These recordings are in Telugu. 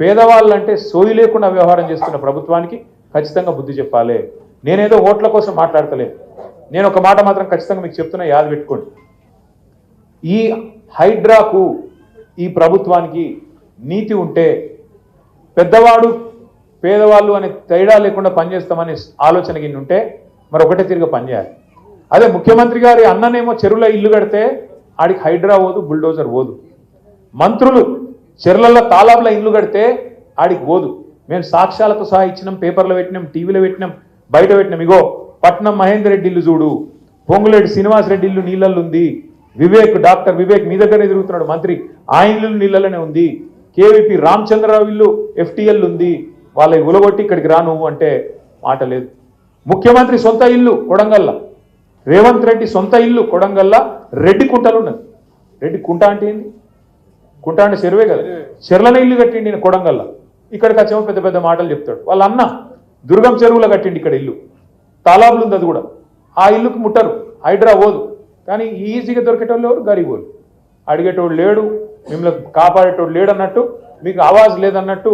పేదవాళ్ళంటే సోయి లేకుండా వ్యవహారం చేస్తున్న ప్రభుత్వానికి ఖచ్చితంగా బుద్ధి చెప్పాలి. నేనేదో ఓట్ల కోసం మాట్లాడతలేదు నేను ఒక మాట మాత్రం ఖచ్చితంగా మీకు చెప్తున్నా యాద పెట్టుకోండి. ఈ హైడ్రాకు ఈ ప్రభుత్వానికి నీతి ఉంటే పెద్దవాడు పేదవాళ్ళు అనే తేడా లేకుండా పనిచేస్తామనే ఆలోచన కింద ఉంటే మరి ఒకటే తిరిగి పనిచేయాలి. అదే ముఖ్యమంత్రి గారి అన్ననేమో చెరువుల ఇల్లు కడితే ఆడికి హైడ్రా పోదు బుల్డోజర్ పోదు. మంత్రులు చెర్లల్లో తాలాబుల ఇల్లు కడితే ఆడికి పోదు. మేము సాక్ష్యాలతో సహా ఇచ్చినాం పేపర్లో పెట్టినాం టీవీలో పెట్టినాం బయట పెట్టినాం. ఇగో పట్నం మహేందర్ రెడ్డి ఇల్లు చూడు. పొంగులేటి శ్రీనివాస్ రెడ్డి ఇల్లు నీళ్ళల్లో ఉంది. వివేక్ డాక్టర్ వివేక్ మీ దగ్గరనే తిరుగుతున్నాడు మంత్రి. ఆ ఇల్లు నీళ్ళలోనే ఉంది. కేవీపీ రామచంద్రరావు ఇల్లు ఎఫ్టీఎల్ ఉంది. వాళ్ళ ఉలగొట్టి ఇక్కడికి రాను అంటే మాట లేదు. ముఖ్యమంత్రి సొంత ఇల్లు కొడంగల్ల. రేవంత్ రెడ్డి సొంత ఇల్లు కొడంగల్ల. రెడ్డి కుంటలు ఉన్నది రెడ్డి కుంట అంటే ఏంది? కుంట అంటే చెరువే కదా. చెర్లనే ఇల్లు కట్టిండి నేను కొడంగల్ల. ఇక్కడికి వచ్చేమో పెద్ద పెద్ద మాటలు చెప్తాడు. వాళ్ళ అన్న దుర్గం చెరువులో కట్టిండి ఇక్కడ ఇల్లు. తాలాబులు ఉంది అది కూడా. ఆ ఇల్లుకు ముట్టరు. హైడ్రా పోదు. కానీ ఈజీగా దొరికేటోళ్ళు ఎవరు? గరీబోళ్ళు అడిగేటోడు లేడు. మిమ్మల్ని కాపాడేటోడు లేడు అన్నట్టు మీకు ఆవాజ్ లేదన్నట్టు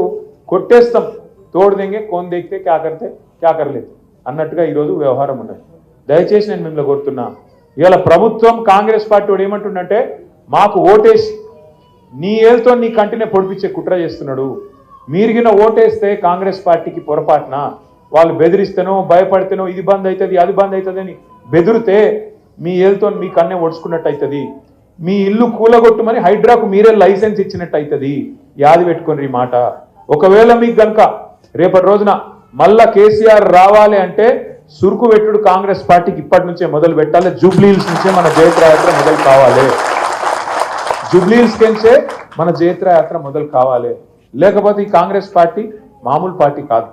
కొట్టేస్తాం. తోడు దెంగే కోన్ దిగితే క్యాకరితే క్యాకరలేదు. అన్నట్టుగా ఈరోజు వ్యవహారం ఉన్నది. దయచేసి నేను మిమ్మల్ని కోరుతున్నా ఇవాళ ప్రభుత్వం కాంగ్రెస్ పార్టీ వాడు ఏమంటుండంటే మాకు ఓటేసి నీ ఏళ్ళతో నీ కంటినే పొడిపించే కుట్ర చేస్తున్నాడు. మీరిగిన ఓటేస్తే కాంగ్రెస్ పార్టీకి పొరపాటున? వాళ్ళు బెదిరిస్తేనో భయపడితేనో ఇది బంద్ అవుతుంది అది బంద్ అవుతుంది అని బెదిరితే మీ ఏళ్ళతో మీ కన్నే ఒడుచుకున్నట్టు అవుతుంది మీ ఇల్లు కూలగొట్టుమని హైడ్రాకు మీరే లైసెన్స్ ఇచ్చినట్టు అవుతుంది యాది పెట్టుకుని మాట. ఒకవేళ మీకు గనక రేపటి రోజున మళ్ళా కేసీఆర్ రావాలి అంటే సురుకు పెట్టుడు కాంగ్రెస్ పార్టీకి ఇప్పటి నుంచే మొదలు పెట్టాలి. జూబ్లీహిల్స్ నుంచే మన జయప్రయాత్ర మొదలు కావాలి. జుబ్లీల్స్ కెంచే మన జయత్ర యాత్ర మొదలు కావాలి. లేకపోతే ఈ కాంగ్రెస్ పార్టీ మామూలు పార్టీ కాదు.